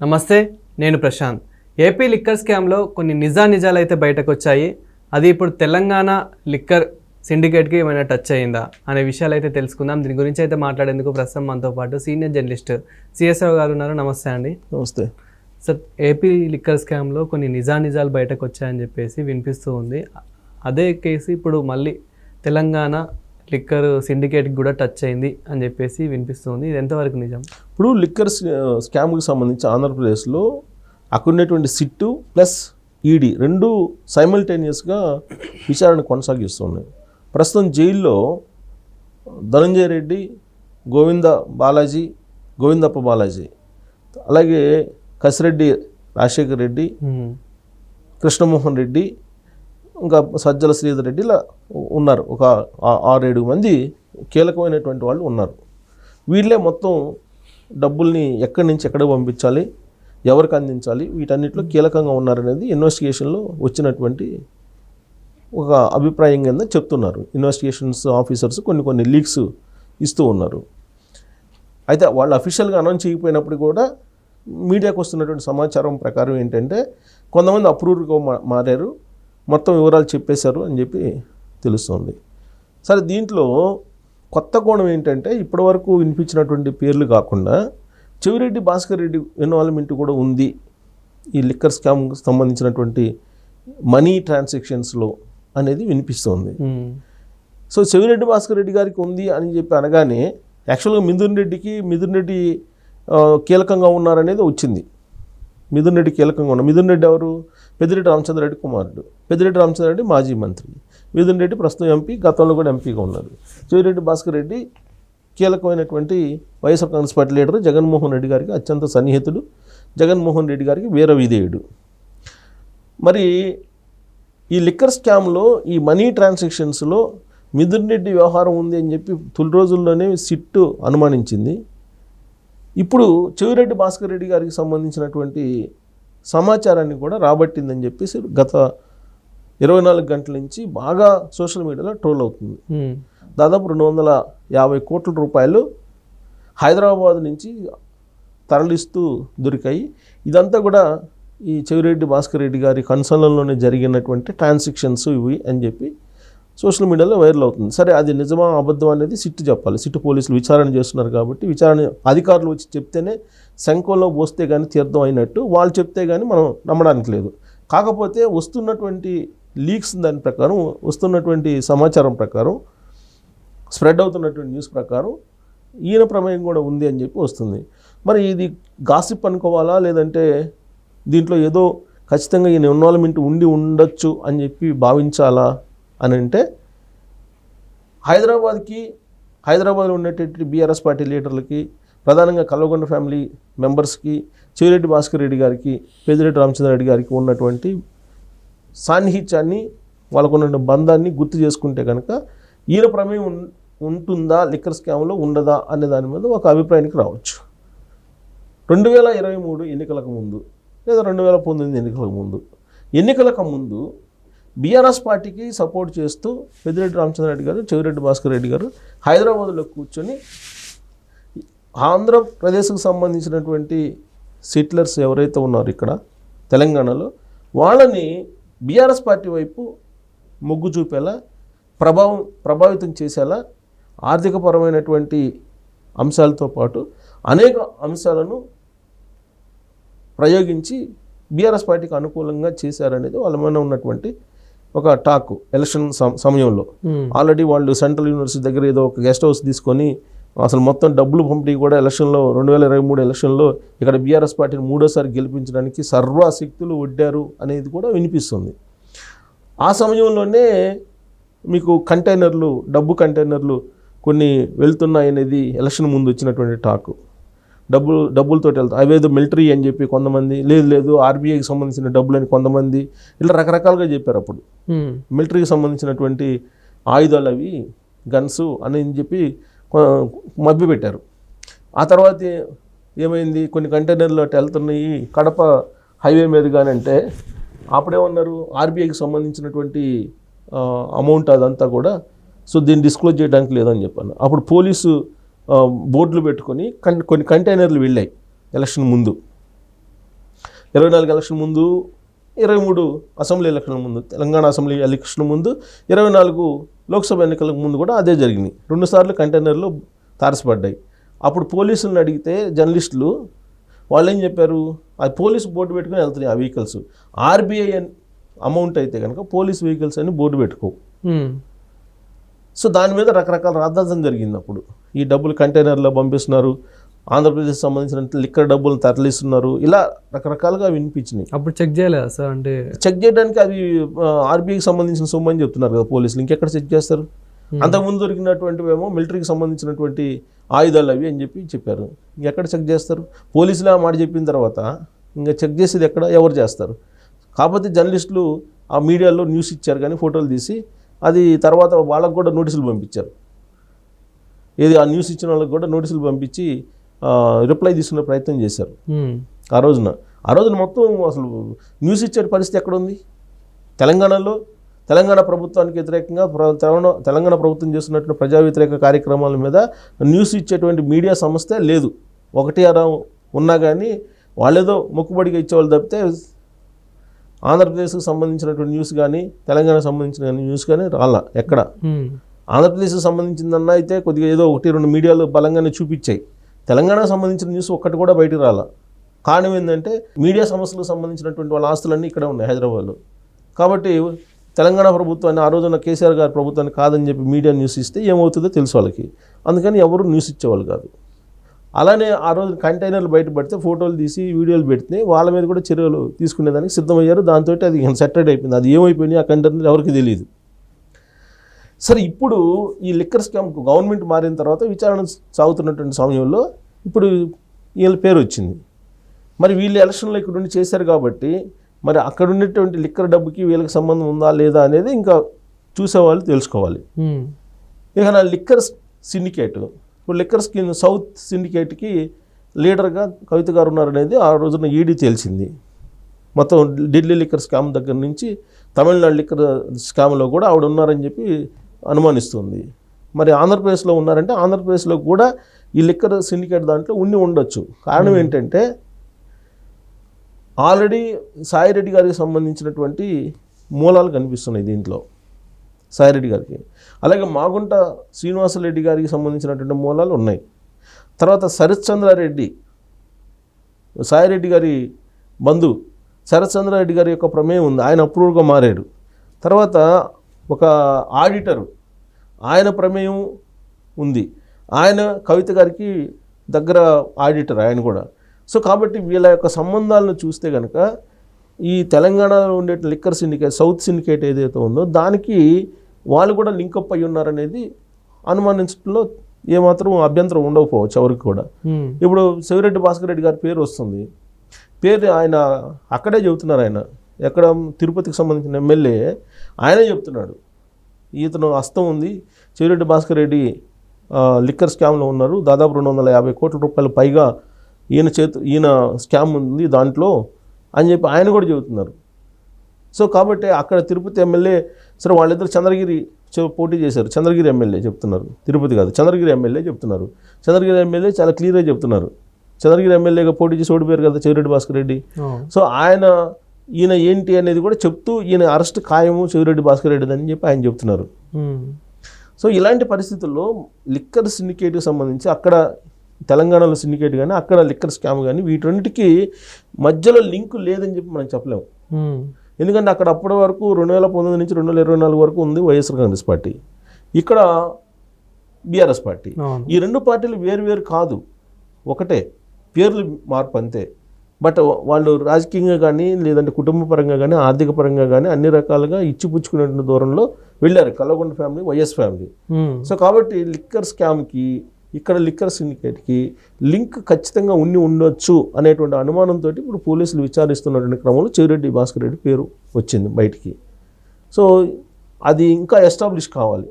నమస్తే నేను Prashanth. AP liquor స్కామ్లో కొన్ని నిజా నిజాలు అయితే బయటకు వచ్చాయి అది ఇప్పుడు తెలంగాణ లిక్కర్ సిండికేట్కి ఏమైనా టచ్ అయ్యిందా అనే విషయాలు అయితే తెలుసుకుందాం. దీని గురించి అయితే మాట్లాడేందుకు ప్రస్తుతం మనతో పాటు సీనియర్ జర్నలిస్ట్ సిఎస్ఆర్ గారు ఉన్నారు. నమస్తే అండి. నమస్తే. సార్ ఏపీ లిక్కర్ స్కామ్లో కొన్ని నిజా నిజాలు బయటకు వచ్చాయని చెప్పేసి వినిపిస్తూ ఉంది. అదే కేసు ఇప్పుడు మళ్ళీ తెలంగాణ లిక్కర్ సిండికేట్కి కూడా టచ్ అయింది అని చెప్పేసి వినిపిస్తుంది. ఇది ఎంతవరకు నిజం? ఇప్పుడు లిక్కర్ స్కామ్కి సంబంధించి ఆంధ్రప్రదేశ్లో అక్కడ ఉన్నటువంటి సిట్టు ప్లస్ ఈడీ రెండు సైమల్టేనియస్గా విచారణ కొనసాగిస్తున్నాయి. ప్రస్తుతం జైల్లో ధనంజయ రెడ్డి గోవింద బాలాజీ గోవిందప్ప బాలాజీ అలాగే కసిరెడ్డి రాజశేఖర్ రెడ్డి. కృష్ణమోహన్ రెడ్డి ఇంకా సజ్జల శ్రీధర్ రెడ్డి ఇలా ఉన్నారు. ఒక ఆరేడు మంది కీలకమైనటువంటి వాళ్ళు ఉన్నారు. వీళ్ళే మొత్తం డబ్బుల్ని ఎక్కడి నుంచి ఎక్కడ పంపించాలి ఎవరికి అందించాలి వీటన్నిటిలో కీలకంగా ఉన్నారనేది ఇన్వెస్టిగేషన్లో వచ్చినటువంటి ఒక అభిప్రాయం కింద చెప్తున్నారు. ఇన్వెస్టిగేషన్స్ ఆఫీసర్స్ కొన్ని కొన్ని లీక్స్ ఇస్తూ ఉన్నారు. అయితే వాళ్ళు అఫీషియల్గా అనౌన్స్ చేయకపోయినప్పుడు కూడా మీడియాకు వస్తున్నటువంటి సమాచారం ప్రకారం ఏంటంటే కొంతమంది అప్రూవ్గా మా- మారారు. మొత్తం వివరాలు చెప్పేశారు అని చెప్పి తెలుస్తుంది. సరే దీంట్లో కొత్త కోణం ఏంటంటే ఇప్పటివరకు వినిపించినటువంటి పేర్లు కాకుండా చెవిరెడ్డి భాస్కర్ రెడ్డి ఇన్వాల్వ్మెంట్ కూడా ఉంది. ఈ లిక్కర్ స్కామ్కి సంబంధించినటువంటి మనీ ట్రాన్సాక్షన్స్లో అనేది వినిపిస్తుంది. సో చెవిరెడ్డి భాస్కర్ రెడ్డి గారికి ఉంది అని చెప్పి అనగానే యాక్చువల్గా మిథున్ రెడ్డికి మిథున్ రెడ్డి కీలకంగా ఉన్నారనేది వచ్చింది. మిథున్ రెడ్డి కీలకంగా ఉన్న మిథున్ రెడ్డి ఎవరు? పెద్దిరెడ్డి రామచంద్ర రెడ్డి కుమారుడు. పెద్దిరెడ్డి రామచంద్ర రెడ్డి మాజీ మంత్రి. మిథున్ రెడ్డి ప్రస్తుతం ఎంపీ గతంలో కూడా ఎంపీగా ఉన్నారు. చెవిరెడ్డి భాస్కర్ రెడ్డి కీలకమైనటువంటి YSR Congress party leader Jaganmohan Reddy గారికి అత్యంత సన్నిహితుడు. జగన్మోహన్ రెడ్డి గారికి వీర విధేయుడు. మరి ఈ లిక్కర్ స్కామ్లో ఈ మనీ ట్రాన్సాక్షన్స్లో మిథున్ రెడ్డి వ్యవహారం ఉంది అని చెప్పి తొలి రోజుల్లోనే సిట్టు అనుమానించింది. ఇప్పుడు చెవిరెడ్డి భాస్కర్ రెడ్డి గారికి సంబంధించినటువంటి సమాచారాన్ని కూడా రాబట్టిందని చెప్పేసి గత ఇరవై నాలుగు గంటల నుంచి బాగా సోషల్ మీడియాలో ట్రోల్ అవుతుంది. దాదాపు రెండు వందల యాభై కోట్ల రూపాయలు హైదరాబాద్ నుంచి తరలిస్తూ దొరికాయి ఇదంతా కూడా ఈ చెవిరెడ్డి భాస్కర్ రెడ్డి గారి కన్సర్న్లోనే జరిగినటువంటి ట్రాన్సాక్షన్స్ ఇవి అని చెప్పి సోషల్ మీడియాలో వైరల్ అవుతుంది. సరే అది నిజమా అబద్ధం అనేది సిట్టు చెప్పాలి. సిట్టు పోలీసులు విచారణ చేస్తున్నారు కాబట్టి విచారణ అధికారులు వచ్చి చెప్తేనే శంఖంలో పోస్తే కానీ తీర్థం అయినట్టు వాళ్ళు చెప్తే కానీ మనం నమ్మడానికి లేదు. కాకపోతే వస్తున్నటువంటి లీక్స్ దాని ప్రకారం వస్తున్నటువంటి సమాచారం ప్రకారం స్ప్రెడ్ అవుతున్నటువంటి న్యూస్ ప్రకారం ఈయన ప్రమేయం కూడా ఉంది అని చెప్పి వస్తుంది. మరి ఇది గాసిప్ అనుకోవాలా? లేదంటే దీంట్లో ఏదో ఖచ్చితంగా ఈయన ఇన్వాల్వ్మెంట్ ఉండి ఉండొచ్చు అని చెప్పి భావించాలా? అని అంటే హైదరాబాద్కి హైదరాబాద్లో ఉండేటటువంటి బీఆర్ఎస్ పార్టీ లీడర్లకి ప్రధానంగా కల్వగొండ ఫ్యామిలీ మెంబర్స్కి చెవిరెడ్డి భాస్కర్ రెడ్డి గారికి పెద్దిరెడ్డి రామచంద్ర రెడ్డి గారికి ఉన్నటువంటి సాన్నిహిత్యాన్ని వాళ్ళకున్న బంధాన్ని గుర్తు చేసుకుంటే కనుక ఈయన ప్రమేయం ఉంటుందా లిక్కర్ స్కామ్లో ఉండదా అనే దాని మీద ఒక అభిప్రాయానికి రావచ్చు. రెండు వేల ఇరవై మూడు ఎన్నికలకు ముందు లేదా రెండు వేల పంతొమ్మిది ఎన్నికలకు ముందు ఎన్నికలకు ముందు బీఆర్ఎస్ పార్టీకి సపోర్ట్ చేస్తూ పెద్దిరెడ్డి రామచంద్రరెడ్డి గారు చెవిరెడ్డి భాస్కర్ రెడ్డి గారు హైదరాబాద్లో కూర్చొని ఆంధ్రప్రదేశ్కు సంబంధించినటువంటి సిట్లర్స్ ఎవరైతే ఉన్నారో ఇక్కడ తెలంగాణలో వాళ్ళని బీఆర్ఎస్ పార్టీ వైపు మొగ్గు చూపేలా ప్రభావం ప్రభావితం చేసేలా ఆర్థికపరమైనటువంటి అంశాలతో పాటు అనేక అంశాలను ప్రయోగించి బీఆర్ఎస్ పార్టీకి అనుకూలంగా చేశారనేది వాళ్ళ మీద ఉన్నటువంటి ఒక టాక్ ఎలక్షన్ సమ- సమయంలో. ఆల్రెడీ వాళ్ళు సెంట్రల్ యూనివర్సిటీ దగ్గర ఏదో ఒక గెస్ట్ హౌస్ తీసుకొని అసలు మొత్తం డబ్బులు పంపిణీ కూడా ఎలక్షన్లో రెండు వేల ఇరవై మూడు ఎలక్షన్లో ఇక్కడ బీఆర్ఎస్ పార్టీని మూడోసారి గెలిపించడానికి సర్వశక్తులు ఒడ్డారు అనేది కూడా వినిపిస్తుంది. ఆ సమయంలోనే మీకు కంటైనర్లు డబ్బు కంటైనర్లు కొన్ని వెళ్తున్నాయనేది ఎలక్షన్ ముందు వచ్చినటువంటి టాక్ డబ్బులు డబ్బులతో వెళ్తాయి అవేదో మిలిటరీ అని చెప్పి కొంతమంది లేదు లేదు ఆర్బీఐకి సంబంధించిన డబ్బులు అని కొంతమంది ఇలా రకరకాలుగా చెప్పారు అప్పుడు. మిలిటరీకి సంబంధించినటువంటి ఆయుధాలు అవి గన్స్ అని చెప్పి కొ- మభ్యపెట్టారు. ఆ తర్వాత ఏమైంది? కొన్ని కంటైనర్లు అటు వెళ్తున్నాయి. కడప హైవే మీద కానంటే అప్పుడేమన్నారు? ఆర్బీఐకి సంబంధించినటువంటి అమౌంట్ అదంతా కూడా సో దీన్ని డిస్క్లోజ్ చేయడానికి లేదని చెప్పాను. అప్పుడు పోలీసు బోర్డులు పెట్టుకొని కన్ కొన్ని కంటైనర్లు వెళ్ళాయి ఎలక్షన్ ముందు. ఇరవై నాలుగు ఎలక్షన్ ముందు ఇరవై మూడు అసెంబ్లీ ఎలక్షన్ల ముందు తెలంగాణ అసెంబ్లీ ఎలక్షన్ ముందు ఇరవై నాలుగు లోక్సభ ఎన్నికల ముందు కూడా అదే జరిగింది రెండుసార్లు కంటైనర్లు తారసపడ్డాయి. అప్పుడు పోలీసులను అడిగితే జర్నలిస్టులు వాళ్ళు ఏం చెప్పారు? ఆ పోలీసు బోర్డు పెట్టుకుని వెళ్తున్నాయి ఆ వెహికల్స్. ఆర్బీఐ అమౌంట్ అయితే కనుక పోలీస్ వెహికల్స్ అని బోర్డు పెట్టుకో సో దాని మీద రకరకాల రాద్ధాంతం జరిగింది అప్పుడు. ఈ డబ్బులు కంటైనర్లో పంపిస్తున్నారు. ఆంధ్రప్రదేశ్ సంబంధించిన లిక్కర్ డబ్బులను తరలిస్తున్నారు. ఇలా రకరకాలుగా వినిపించినాయి. అప్పుడు చెక్ చేయలేదా సార్? అంటే చెక్ చేయడానికి అది ఆర్బీఐకి సంబంధించిన సొమ్ము అని చెప్తున్నారు కదా పోలీసులు. ఇంకెక్కడ చెక్ చేస్తారు? అంతకుముందు దొరికినటువంటివి ఏమో మిలిటరీకి సంబంధించినటువంటి ఆయుధాలు అవి అని చెప్పి చెప్పారు. ఎక్కడ చెక్ చేస్తారు? పోలీసులు ఆ మాట చెప్పిన తర్వాత ఇంకా చెక్ చేసేది ఎక్కడ? ఎవరు చేస్తారు? కాకపోతే జర్నలిస్టులు ఆ మీడియాలో న్యూస్ ఇచ్చారు కానీ ఫోటోలు తీసి అది తర్వాత వాళ్ళకు కూడా నోటీసులు పంపించారు. ఏది ఆ న్యూస్ ఇచ్చిన వాళ్ళకి కూడా నోటీసులు పంపించి రిప్లై తీసుకునే ప్రయత్నం చేశారు. ఆ రోజున. ఆ రోజున మొత్తం అసలు న్యూస్ ఇచ్చే పరిస్థితి ఎక్కడ ఉంది తెలంగాణలో తెలంగాణ ప్రభుత్వానికి వ్యతిరేకంగా తెలంగాణ తెలంగాణ ప్రభుత్వం చేస్తున్నటువంటి ప్రజా వ్యతిరేక కార్యక్రమాల మీద న్యూస్ ఇచ్చేటువంటి మీడియా సంస్థ లేదు. ఒకటి అరా ఉన్నా కానీ వాళ్ళేదో మొక్కుబడిగా ఇచ్చేవాళ్ళు తప్పితే ఆంధ్రప్రదేశ్కి సంబంధించినటువంటి న్యూస్ కానీ తెలంగాణకు సంబంధించిన న్యూస్ కానీ రాలా ఎక్కడ? ఆంధ్రప్రదేశ్కి సంబంధించిందన్న అయితే కొద్దిగా ఏదో ఒకటి రెండు మీడియాలు బలంగానే చూపించాయి. తెలంగాణకు సంబంధించిన న్యూస్ ఒక్కటి కూడా బయటికి రాల. కారణం ఏంటంటే మీడియా సంస్థలకు సంబంధించినటువంటి వాళ్ళ ఆస్తులన్నీ ఇక్కడ ఉన్నాయి హైదరాబాద్లో. కాబట్టి తెలంగాణ ప్రభుత్వాన్ని ఆ రోజున కేసీఆర్ గారి ప్రభుత్వాన్ని కాదని చెప్పి మీడియా న్యూస్ ఇస్తే ఏమవుతుందో తెలుసు వాళ్ళకి. అందుకని ఎవరు న్యూస్ ఇచ్చేవాళ్ళు కాదు. అలానే ఆ రోజు కంటైనర్లు బయటపడితే ఫోటోలు తీసి వీడియోలు పెడితే వాళ్ళ మీద కూడా చర్యలు తీసుకునేదానికి సిద్ధమయ్యారు. దాంతో అది సెటర్డ్ అయిపోయింది. అది ఏమైపోయింది ఆ కంటైనర్ ఎవరికి తెలియదు సరే ఇప్పుడు ఈ లిక్కర్ స్కామ్ గవర్నమెంట్ మారిన తర్వాత విచారణ సాగుతున్నటువంటి సమయంలో ఇప్పుడు వీళ్ళ పేరు వచ్చింది. మరి వీళ్ళు ఎలక్షన్లో ఇక్కడ ఉండి చేశారు కాబట్టి మరి అక్కడ ఉండేటువంటి లిక్కర్ డబ్బుకి వీళ్ళకి సంబంధం ఉందా లేదా అనేది ఇంకా చూసేవాళ్ళు తెలుసుకోవాలి. ఇక నా లిక్కర్ సిండికేట్ ఇప్పుడు లిక్కర్ స్కిన్ సౌత్ సిండికేట్కి లీడర్గా కవిత గారు ఉన్నారనేది ఆ రోజున ఈడీ తెలిసింది మొత్తం ఢిల్లీ లిక్కర్ స్కామ్ దగ్గర నుంచి తమిళనాడు లిక్కర్ స్కామ్లో కూడా ఆవిడ ఉన్నారని చెప్పి అనుమానిస్తుంది. మరి ఆంధ్రప్రదేశ్లో ఉన్నారంటే ఆంధ్రప్రదేశ్లో కూడా ఈ లిక్కర్ సిండికేట్ దాంట్లో ఉండి ఉండొచ్చు. కారణం ఏంటంటే ఆల్రెడీ సాయిరెడ్డి గారికి సంబంధించినటువంటి మూలాలు కనిపిస్తున్నాయి దీంట్లో. సాయిరెడ్డి గారికి. అలాగే మాగుంట శ్రీనివాసరెడ్డి గారికి సంబంధించినటువంటి మూలాలు ఉన్నాయి. తర్వాత శరత్చంద్రారెడ్డి సాయిరెడ్డి గారి బంధువు శరత్చంద్రారెడ్డి గారి యొక్క ప్రమేయం ఉంది. ఆయన అప్రూవ్గా మారాడు. తర్వాత ఒక ఆడిటరు. ఆయన ప్రమేయం ఉంది. ఆయన కవిత గారికి దగ్గర ఆడిటర్ ఆయన కూడా. సో కాబట్టి వీళ్ళ యొక్క సంబంధాలను చూస్తే కనుక ఈ తెలంగాణలో ఉండే లిక్కర్ సిండికేట్ సౌత్ సిండికేట్ ఏదైతే ఉందో దానికి వాళ్ళు కూడా లింకప్ అయి ఉన్నారనేది అనుమానించడంలో ఏమాత్రం అభ్యంతరం ఉండకపోవచ్చు ఎవరికి కూడా. ఇప్పుడు శివరెడ్డి భాస్కర్ రెడ్డి గారి పేరు వస్తుంది. పేరు ఆయన అక్కడే చెబుతున్నారు ఆయన. ఎక్కడ తిరుపతికి సంబంధించిన ఎమ్మెల్యే ఆయనే చెప్తున్నాడు. ఇతను హస్తం ఉంది. చెవిరెడ్డి భాస్కర్ రెడ్డి లిక్కర్ స్కామ్లో ఉన్నారు. దాదాపు రెండు వందల యాభై కోట్ల రూపాయలు పైగా ఈయన చేతు ఈయన స్కామ్ ఉంది దాంట్లో అని చెప్పి ఆయన కూడా చెబుతున్నారు. సో కాబట్టి అక్కడ తిరుపతి ఎమ్మెల్యే సరే వాళ్ళిద్దరు చంద్రగిరి పోటీ చేశారు. చంద్రగిరి ఎమ్మెల్యే చెప్తున్నారు. తిరుపతి కాదు చంద్రగిరి ఎమ్మెల్యే చెప్తున్నారు. చంద్రగిరి ఎమ్మెల్యే చాలా క్లియర్గా చెప్తున్నారు. చంద్రగిరి ఎమ్మెల్యేగా పోటీ చేసి ఓడిపోయారు కదా చెవిరెడ్డి భాస్కర్ రెడ్డి. సో ఆయన ఈయన ఏంటి అనేది కూడా చెప్తూ ఈయన అరెస్ట్ ఖాయము చెవిరెడ్డి భాస్కర్ రెడ్డి అని చెప్పి ఆయన చెప్తున్నారు. సో ఇలాంటి పరిస్థితుల్లో లిక్కర్ సిండికేట్కి సంబంధించి అక్కడ తెలంగాణలో సిండికేట్ కానీ అక్కడ లిక్కర్ స్కామ్ కానీ వీటన్నిటికీ మధ్యలో లింక్ లేదని చెప్పి మనం చెప్పలేము. ఎందుకంటే అక్కడ అప్పటి వరకు రెండు వేల పంతొమ్మిది నుంచి రెండు వేల ఇరవై నాలుగు వరకు ఉంది వైఎస్ఆర్ కాంగ్రెస్ పార్టీ. ఇక్కడ బీఆర్ఎస్ పార్టీ. ఈ రెండు పార్టీలు వేరు వేరు కాదు. ఒకటే పేర్లు మార్పు అంతే. బట్ వాళ్ళు రాజకీయంగా కానీ లేదంటే కుటుంబ పరంగా కానీ ఆర్థిక పరంగా కానీ అన్ని రకాలుగా ఇచ్చిపుచ్చుకునే దూరంలో వెళ్ళారు. Kallagonda family YS family. So కాబట్టి లిక్కర్ స్కామ్కి ఇక్కడ లిక్కర్ సిండికేట్కి లింక్ ఖచ్చితంగా ఉండి ఉండొచ్చు అనేటువంటి అనుమానంతో ఇప్పుడు పోలీసులు విచారిస్తున్నటువంటి క్రమంలో చెవిరెడ్డి భాస్కర్ రెడ్డి పేరు వచ్చింది బయటికి. సో అది ఇంకా ఎస్టాబ్లిష్ కావాలి.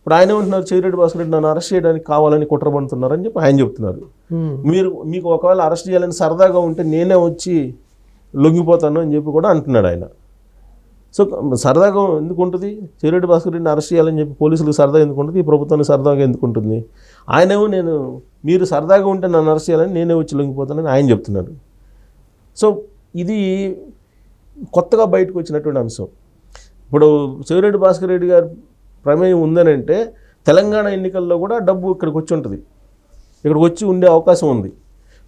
ఇప్పుడు ఆయన ఏమంటున్నారు చెవిరెడ్డి భాస్కర్ రెడ్డి నన్ను అరెస్ట్ చేయడానికి కావాలని కుట్రపడుతున్నారని చెప్పి ఆయన చెప్తున్నారు. మీరు మీకు ఒకవేళ అరెస్ట్ చేయాలని సరదాగా ఉంటే నేనే వచ్చి లొంగిపోతాను అని చెప్పి కూడా అంటున్నాడు ఆయన. సో సరదాగా ఎందుకు ఉంటుంది? చెవిరెడ్డి భాస్కర్ రెడ్డిని అరెస్ట్ చేయాలని చెప్పి పోలీసులకు సరదా ఎందుకు ఉంటుంది? ఈ ప్రభుత్వానికి సరదాగా ఎందుకు ఉంటుంది? ఆయనేమో నేను మీరు సరదాగా ఉంటే నన్ను అరెస్ట్ చేయాలని నేనే వచ్చి లొంగిపోతానని ఆయన చెప్తున్నాడు సో ఇది కొత్తగా బయటకు వచ్చినటువంటి అంశం. ఇప్పుడు శివరెడ్డి భాస్కర్ రెడ్డి గారి ప్రమేయం ఉందని అంటే తెలంగాణ ఎన్నికల్లో కూడా డబ్బు ఇక్కడికి వచ్చి ఉంటుంది. ఇక్కడికి వచ్చి ఉండే అవకాశం ఉంది.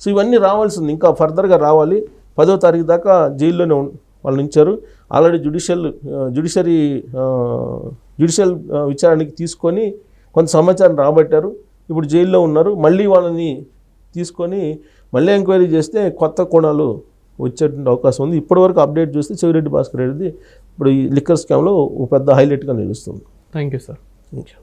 సో ఇవన్నీ రావాల్సింది. ఇంకా ఫర్దర్గా రావాలి. పదో తారీఖు దాకా జైల్లోనే వాళ్ళు ఉంచారు ఆల్రెడీ జుడిషియల్ జుడిషియరీ జుడిషియల్ విచారణకి తీసుకొని కొంత సమాచారం రాబట్టారు. ఇప్పుడు జైల్లో ఉన్నారు. మళ్ళీ వాళ్ళని తీసుకొని మళ్ళీ ఎంక్వైరీ చేస్తే కొత్త కోణాలు వచ్చేటువంటి అవకాశం ఉంది. ఇప్పటివరకు అప్డేట్ చూస్తే చెవిరెడ్డి భాస్కర్ రెడ్డిది ఇప్పుడు ఈ లిక్కర్ స్కామ్లో ఒక పెద్ద హైలైట్గా నిలుస్తుంది. Thank you sir ji